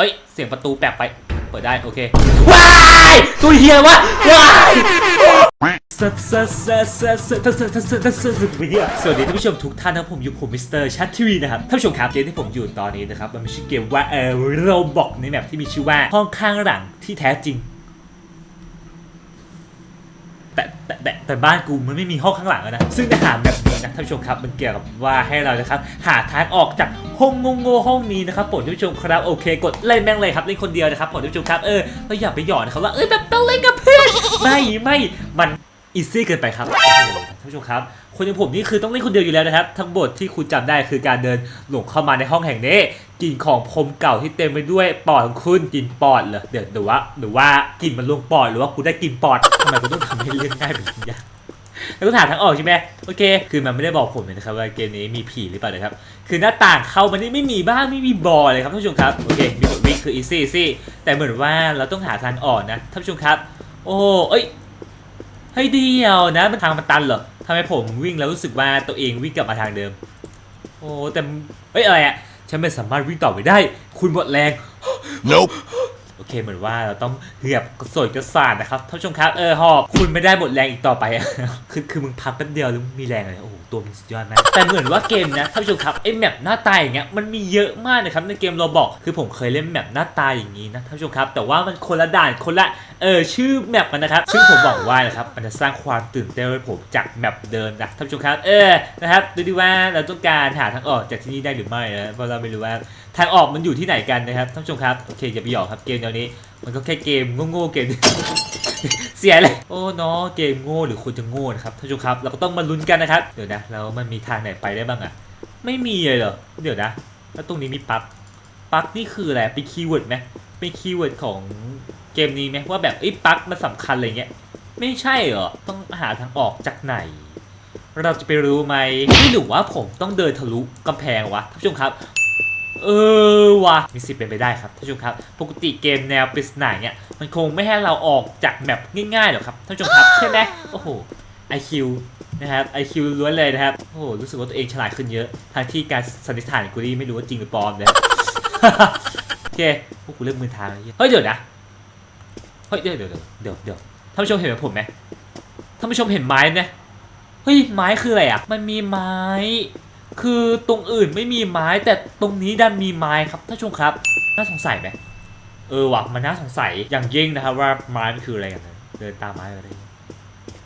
เอ้ย เสียงประตูแปลกไป เปิดได้ โอเควายตัวเฮียวะวายสวัสดีท่านผู้ชมทุกท่านนะผมอยู่ผมมิสเตอร์ชัดทีวีนะครับท่านผู้ชมครับเกมที่ผมอยู่ตอนนี้นะครับมันมีชื่อเกมว่าเออโรบอกในแมปที่มีชื่อว่าห้องข้างหลังที่แท้จริงแต่แต่แต่บ้านกูมันไม่มีห้องข้างหลังนะซึ่งจะหาแบบ นะท่านผู้ชมครับมันเกี่ยวกับว่าให้เรานะครับหาทางออกจากห้องโง่ๆห้องนี้นะครับผมท่านผู้ชมครับโอเค กดเล่นแม่งเลยครับเล่นคนเดียวนะครับผมท่านผู้ชมครับเออเราอย่าไปหยอดนะครับว่าเอ้ยแบบต้องเล่นกับเพื่อนไม่ไม่มันอีซี่เกินไปครับท่านผู้ชมครับ คนอย่างผมนี่คือต้องเล่นคนเดียวอยู่แล้วนะครับ ทั้งบทที่คุณจำได้คือการเดินหลงเข้ามาในห้องแห่งนี้กลิ่นของพรมเก่าที่เต็มไปด้วยปอดของคุณกลิ่นปอดเหรอเดี๋ยวหรือว่าหรือว่ากลิ่นมันลงปอดหรือว่ากูได้กลิ่นปอดทำไมกูต้องทำให้เรื่องง่ายแบบนี้ยาก แล้วก็หาทางออกใช่ไหมโอเค คือมันไม่ได้บอกผมเลยนะครับว่าเกมนี้มีผีหรือเปล่านะครับ คือหน้าต่างเข้ามันนี่ไม่มีบ้างไม่มีบอเลยครับท่านผู้ชมครับ โอเคมีบทวิ่งคือ easy easy แต่เหมือนว่าเราต้องหาทางออกนะท่านผู้ชมครับ โอ้เอ้ยเฮ้ยเดียวนะมันทางมันตันเหรอทำไมผมวิ่งแล้วรู้สึกว่าตัวเองวิ่งกลับมาทางเดิม โอ้แต่เอ้ยอะไรอะฉันไม่สามารถวิ่งต่อไปได้ คุณหมดแรง Nope. โอเคเหมือนว่าเราต้องเหือบกระโสดกระสานนะครับท่านผู้ชมครับเออหอบคุณไม่ได้หมดแรงอีกต่อไปอะคือคือมึงพักแป๊บเดียวแล้วมีแรงเลยโอ้โหตัวมึงสุดยอดมากแต่เหมือนว่าเกมนะท่านผู้ชมครับไอ้แมปหน้าตาอย่างเงี้ยมันมีเยอะมากนะครับในเกมเราบอกคือผมเคยเล่นแมปหน้าตาอย่างนี้นะท่านผู้ชมครับ แต่ว่ามันคนละด่านคนละ เออชื่อแมปมันนะครับ ซึ่งผมหวังว่านะครับมันจะสร้างความตื่นเต้นให้ผมจากแมปเดิมนะท่านผู้ชมครับ เออนะครับดูดิว่าเราต้องการหาทางออกจากที่นี่ได้หรือไม่นะเพราะเราไม่รู้ว่าทางออกมันอยู่ที่ไหนกันนะครับท่านผู้ชมครับโอเคอย่าไปหยอกครับเกมแนวนี้ มันก็แค่เกมโง่ๆเกมเสียเลยโอ้เนาะเกมโง่หรือคุณจะโง่นะครับท่านผู้ชมครับเราก็ต้องมาลุ้นกันนะครับเดี๋ยวนะแล้วมันมีทางไหนไปได้บ้างอะไม่มีเลยเหรอเดี๋ยวนะ แล้วตรงนี้มีปั๊กปั๊กนี่คืออะไรเป็นคีย์เวิร์ดไหมเป็นคีย์เวิร์ดของ เกมนี้ไหมว่าแบบไอ้ยปลั๊กมันสำคัญอะไรเงี้ย ไม่ใช่เหรอ ต้องหาทางออกจากไหน เราจะไปรู้ไหมไม่หรือว่าผมต้องเดินทะลุกำแพงวะท่านผู้ชมครับ เออว่ะมีสิทธิ์เป็นไปได้ครับท่านผู้ชมครับ ปกติเกมแนวปริศนาเนี่ยมันคงไม่ให้เราออกจากแมปง่ายๆหรอกครับท่านผู้ชมครับใช่ไหมโอ้โห IQ นะครับ IQ ล้วนเลยนะครับ โอ้โห รู้สึกว่าตัวเองฉลาดขึ้นเยอะ ทางที่การสันนิษฐานของกูนี่ไม่รู้ว่าจริงหรือปลอมนะครับโอเค พวกกูเลือกมือทางไอ้เหี้ยเฮ้ยเดี๋ยวนะ เฮ้ยเดี๋ยวเดี๋ยวเดี๋ยวเดี๋ยวท่านผู้ชมเห็นเหมผมไหมท่านผู้ชมเห็นไม้ไหมเฮ้ยไม้คืออะไรอะ มันมีไม้ คือตรงอื่นไม่มีไม้แต่ตรงนี้ดันมีไม้ครับท่านผู้ชมครับ น่าสงสัยไหมเออว่ะมันน่าสงสัยอย่างยิ่งนะครับว่าไม้มันคืออะไรกันเดินตามไม้ไปอะไรเงี้ย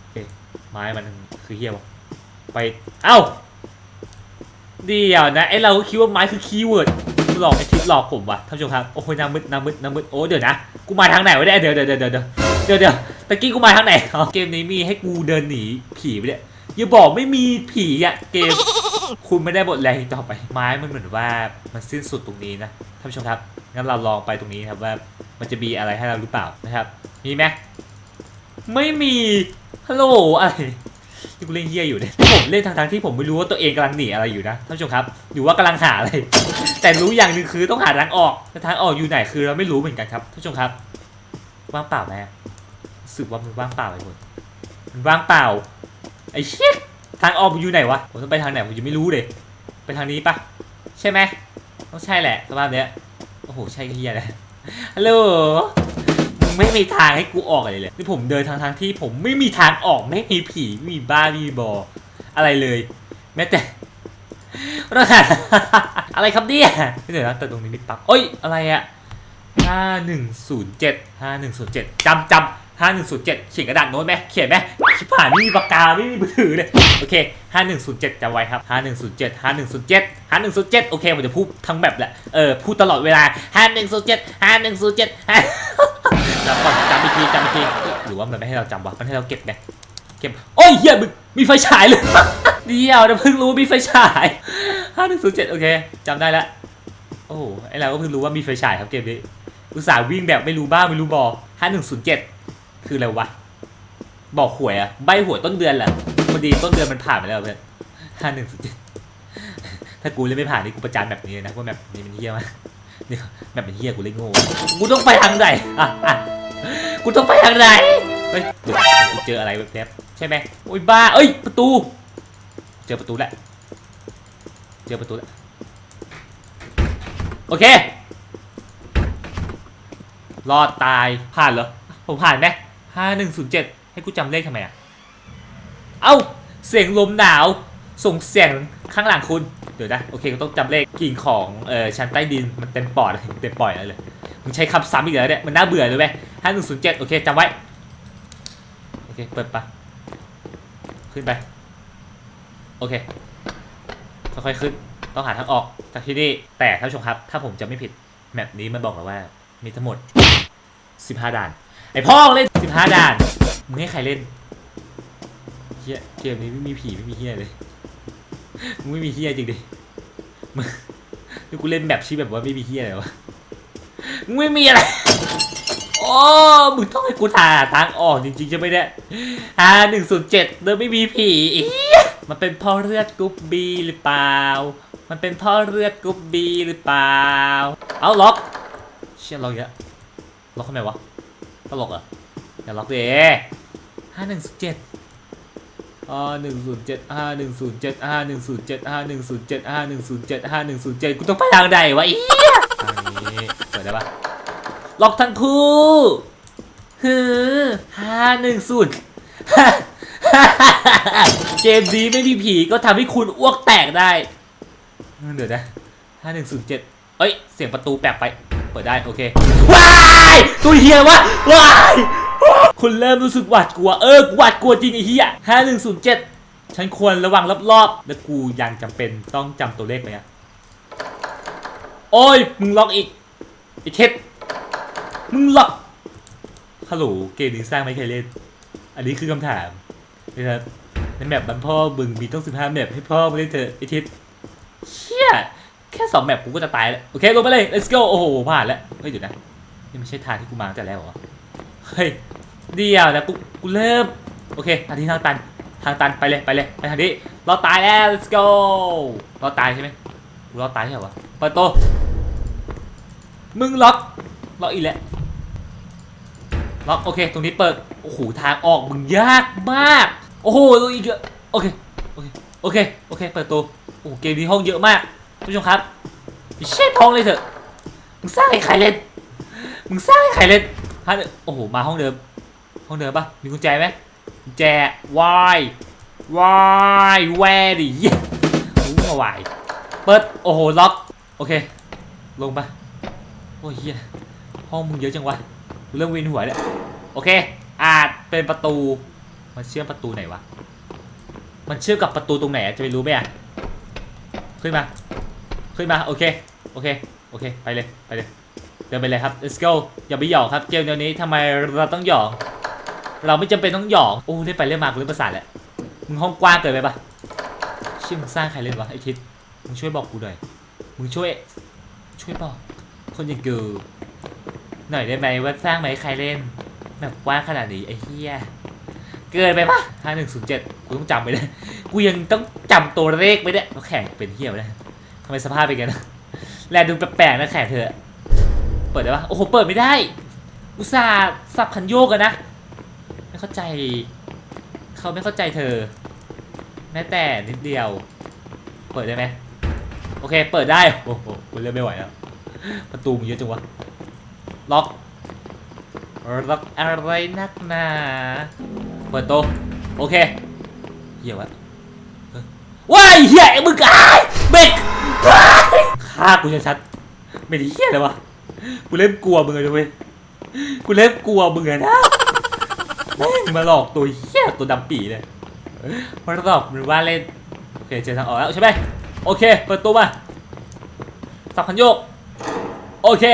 โอเคไม้มันคือเฮียวะไปเอ้าเดี๋ยวนะไอเราคิดว่าไม้คือคีย์เวิร์ด หลอกไอทิศหลอกผมว่ะท่านผู้ชมครับโอ้ยน้ำมืดน้ำมืดน้ำมืดโอ้เดี๋ยวนะกูมาทางไหนวะเนี่ยเดี๋ยวเดี๋ยวเดี๋ยวเดี๋ยวเดี๋ยวเดี๋ยวเดี๋ยวตะกี้กูมาทางไหนอ๋อเกมนี้มีให้กูเดินหนีผีไปเนี่ยอย่าบอกไม่มีผีอะเกม คุณไม่ได้บทแรงอีกต่อไปไม้มันเหมือนว่ามันสิ้นสุดตรงนี้นะท่านผู้ชมครับงั้นเราลองไปตรงนี้ครับว่ามันจะมีอะไรให้เราหรือเปล่านะครับ มีไหมไม่มีฮัลโหลอะไร ที่กูเล่นเฮียอยู่เนี่ยผมเล่นทางทางที่ผมไม่รู้ว่าตัวเองกำลังหนีอะไรอยู่นะท่านผู้ชมครับหรือว่ากำลังหาอะไร แต่รู้อย่างหนึ่งคือต้องหาทางออกแต่ทางออกอยู่ไหนคือเราไม่รู้เหมือนกันครับท่านผู้ชมครับว่างเปล่าไหมรู้สึกว่ามันว่างเปล่าไปหมดมันว่างเปล่าไอ้เชี่ยทางออกอยู่ไหนวะผมต้องไปทางไหนผมยังไม่รู้เลยไปทางนี้ปะใช่ไหมต้องใช่แหละสภาพเนี้ยโอ้โหใช่เฮียเลยฮัลโหลมึง ไม่มีทางให้กูออกอะไรเลยนี่ผมเดินทางทางที่ผมไม่มีทางออกไม่มีผีมีบ้ามีบอ อะไรเลย แม้แต่รหัสอะไรครับเนี่ยเดี๋ยวนะแต่ตรงนี้มีปลั๊กเอ้ยอะไรอะห้าหนึ่งศูนย์เจ็ดห้าหนึ่งศูนย์เจ็ดจำจำห้าหนึ่งศูนย์เจ็ดเขียนกระดาษโน้ตไหมเขียนไหมชิบหายไม่มีปากกาไม่มีมือถือเลยโอเค5107จำไว้ครับ5107 5107 5107โอเคผมจะพูดทั้งแบบแหละเออพูดตลอดเวลา5107 5107จ จำก่อนจำอีกทีจำอีกทีหรือว่ามันไม่ให้เราจำวะมันให้เราเก็บไหมเก็บโอ้ยเฮียมึงมีไฟฉายเลยเดียวนะเพิ่งรู้มีไฟฉาย5107โอเคจำได้แล้วโอ้โหไอเราก็เพิ่งรู้ว่ามีไฟฉายครับเกมนี้อุตส่าห์วิ่งแบบไม่รู้บ้าไม่รู้บอ5107คืออะไรวะบอกหวยอะใบหวยต้นเดือนแหละพอดีต้นเดือนมันผ่านไปแล้วเพื่อนห้าหนึ่งสุดเจ็ดถ้ากูเล่นไม่ผ่านนี่กูประจานแบบนี้เลยนะว่าแบบนี้มันเฮียมาก นี่แบบเป็นเฮี้ยกูเล่นโง่กูต้องไปทางไหนอะอะกูต้องไปทางไหนเฮ้ยเดี๋ยวกูเจออะไรแบบนี้ใช่ไหมโอ้ยบ้าเอ้ยประตู เจอประตูแล้วเจอประตูแล้วโอเค รอดตายผ่านเหรอผมผ่านไหมห้าหนึ่งศูนย์เจ็ดให้กูจำเลขทำไมอะเอ้า เสียงลมหนาว ส่งเสียงข้างหลังคุณ ดี๋ยวนะโอเคก็ต้องจำเลขกิ่งของเออชั้นใต้ดินมันเต็มปอดเต็มปอดเลยมึงใช้คำซ้ำอีกแล้วเนี่ยมันน่าเบื่อเลยเว้ยห้าหนึ่งศูนย์เจ็ดโอเคจำไว้โอเคเปิดปะขึ้นไปโอเคค่อยๆขึ้นต้องหาทางออกจากที่นี่แต่ท่านผู้ชมครับ ถ้าผมจะไม่ผิดแมปนี้มันบอกเราว่า มีทั้งหมด 15 ด่าน ไอพ่อเล่น 15 ด่าน มึงให้ใครเล่นเฮียเกมนี้ไม่มีผีไม่มีเฮียเลย มึงไม่มีเฮียจริงดิมึงนี่กูเล่นแบบชื่อแบบว่าไม่มีเฮียเลยวะมึงไม่มีอะไรโอ้มึงต้องให้กูถ่าทางออกจริงๆใช่ไหมเนี่ยห้าหนึ่งศูนย์เจ็ดเดิมไม่มีผีอีมันเป็นพ่อเลือดกรุ๊ปบีหรือเปล่า มันเป็นพ่อเลือดกรุ๊ปบีหรือเปล่า เอาล็อก เชี่ยล็อกเยอะล็อกทำไมวะตลกเหรออย่าล็อกดิห้าหนึ่งศูนย์เจ็ด อ่าหนึ่งศูนย์เจ็ดห้าหนึ่งศูนย์เจ็ดห้าหนึ่งศูนย์เจ็ดห้าหนึ่งศูนย์เจ็ดห้าหนึ่งศูนย์เจ็ดห้าหนึ่งศูนย์เจ็ดกูต้องไปทางใดวะอีทางนี้เปิดได้ปะล็อกทั้งคู่ฮือห้าหนึ่งศูนย์เกมนี้ไม่มีผีก็ทำให้คุณอ้วกแตกได้เดี๋ยวนะห้าหนึ่งศูนย์เจ็ดเอ้ย เสียงประตูแปลกไป เปิดได้ โอเค ว้าย ตัวเฮียวะ ว้าย คุณเริ่มรู้สึกหวาดกลัว เออหวาดกลัวจริงไอ้เฮียห้าหนึ่งศูนย์เจ็ดฉันควรระวังรอบๆ แล้วกูยังจำเป็นต้องจำตัวเลขไหมอะโอ้ย มึงล็อกอีกไอ้เท็ดมึงล็อกฮัลโหลเกมนี้สร้างไม่เคยเล่น อันนี้คือคำถามนะครับในแมปบันพ่อบึงมีต้องสิบห้าแมปให้พ่อมาเล่นเถอะไอทิศเชี่ยแค่สองแมปกูก็จะตายแล้ว โอเค ลงไปเลย let's go โอ้โหผ่านแล้วเฮ้ยเดี๋ยวนะ นี่ไม่ใช่ทางที่กูมาตั้งแต่แรกเหรอ เฮ้ยเดี๋ยวนะกูกูเริ่มโอเคทางที่ทางตันทางตันไปเลยไปเลยไปทางนี้เราตายแล้ว let's go เราตายใช่ไหมกูรอดตายใช่เหรอวะเปิดโตะมึงล็อกล็อกอีกแล้วล็อกโอเคตรงนี้เปิดโอ้โหทางออกมึงยากมาก โอ้โหอีกเยอะโอเคโอเคโอเคโอเคเปิดตัวโอ้เกมนี้ห้องเยอะมากผู้ชมครับไม่ใช่ห้องเลยเถอะมึงสร้างให้ใครเล่นมึงสร้างให้ใครเล่น ฮะโอ้โหมาห้องเดิม ห้องเดิมปะมีกุญแจไหมกุญแจวายวายแวร์ดิเหี้ยมึงมาวายเปิดโอ้โหล็อกโอเค ลงปะโอ้ยเฮียห้องมึงเยอะจังวะเริ่มวินหัวแล้วโอเค อาจเป็นประตู มันเชื่อมประตูไหนวะ มันเชื่อมกับประตูตรงไหนจะไปรู้ไหมอะขึ้นมา ขึ้นมา โอเค โอเค โอเค ไปเลย ไปเลย เดินไปเลยครับ let's go อย่าไปหยอกครับเกมเดี๋ยวนี้ทำไมเราต้องหยอก เราไม่จำเป็นต้องหยอก โอ้เล่นไปเล่นมากูเล่นประสาทแล้วมึงห้องกว้างเกินไปปะชื่อมึงสร้างใครเล่นวะไอทิศมึงช่วยบอกกูหน่อย มึงช่วย ช่วยบอก คนอย่างกูหน่อยได้ไหมว่าสร้างไหมใครเล่น แบบกว้างขนาดนี้ไอ้เหี้ย เกินไปปะห้าหนึ่งศูนย์เจ็ดกูต้องจำไปเลยกูยังต้องจำตัวเลขไปเนี่ยแล้วแข่งเป็นเหี้ยไปเลยทำไมสภาพเป็นไงนะแลดูแปลกๆนะแข่งเธอ เปิดได้ปะโอ้โห เปิดไม่ได้ อุตส่าห์สับคันโยกกันนะ ไม่เข้าใจ เขาไม่เข้าใจเธอ แม้แต่นิดเดียว เปิดได้ไหมโอเค เปิดได้ โอ้โหเริ่มไม่ไหวแล้ว ประตูมันเยอะจังวะ ล็อก ล็อกอะไรนักหนา เปิดโตโอเคเหี้ยวะเฮ้ยว้ายเหี้ยมึงอ้ายเบรกว้ายฆ่ากูชัดๆไม่ได้เหี้ยเลยวะ กูเริ่มกลัวมึงเลยเว้ยกูเริ่มกลัวมึงเลยนะแม่งมาหลอกตัวเหี้ยตัวดำปีเลยมาหลอกมันว่าเล่นโอเคเจอทางออกแล้วใช่ไหมโอเคเปิดตัวมาสับคันโยกโอเค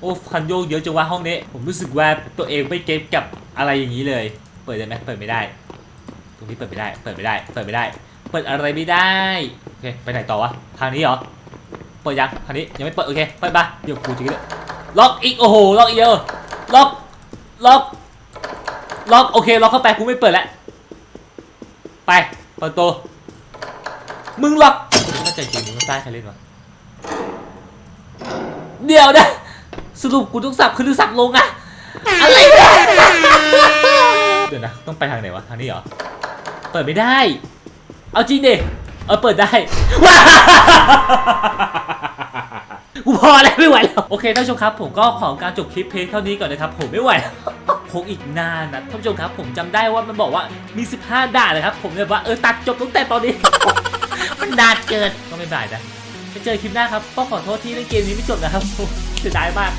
โอ้คันโยกเยอะจังวะห้องนี้ ผมรู้สึกว่าตัวเองไม่เก็ตกับอะไรอย่างนี้เลย เปิดได้ไหมเปิดไม่ได้ ตรงนี้เปิดไม่ได้ เปิดไม่ได้ เปิดไม่ได้ เปิดอะไรไม่ได้ โอเค ไปไหนต่อวะ ทางนี้เหรอ ปิดยังทางนี้ยังไม่เปิดโอเคเปิดปเดี๋ยวกูจะเลยล็อกอีกโอ้โหล็อกอีกเยอะล็อกล็อกล็อกโอเคล็อกเข้าไปกูไม่เปิดแล้วไปเปิดตัวมึงล็อกไม่าใจจริงมึงใต้ใครเล่นวะเดี๋ยวนะสรุปกูต้องสับขึ้นหรือสับลงอะอะไรเนี่ยเดี๋ยวนะต้องไปทางไหนวะทางนี้เหรอเปิดไม่ได้ เอาจริงดิ เออเปิดได้ ว้ากูพอแล้วไม่ไหวแล้ว โอเคท่านผู้ชมครับ ผมก็ขอการจบคลิปเพลงเท่านี้ก่อนนะครับ ผมไม่ไหวแล้วพกอีกนานนะท่านผู้ชมครับ ผมจำได้ว่ามันบอกว่ามี 15 ด่านนะครับ ผมเลยว่าเออตัดจบตั้งแต่ตอนนี้ มันนานเกินก็ไม่ได้นะไปเจอคลิปหน้าครับก็ขอโทษที่เล่นเกมนี้ไม่จบนะครับเสียดายมาก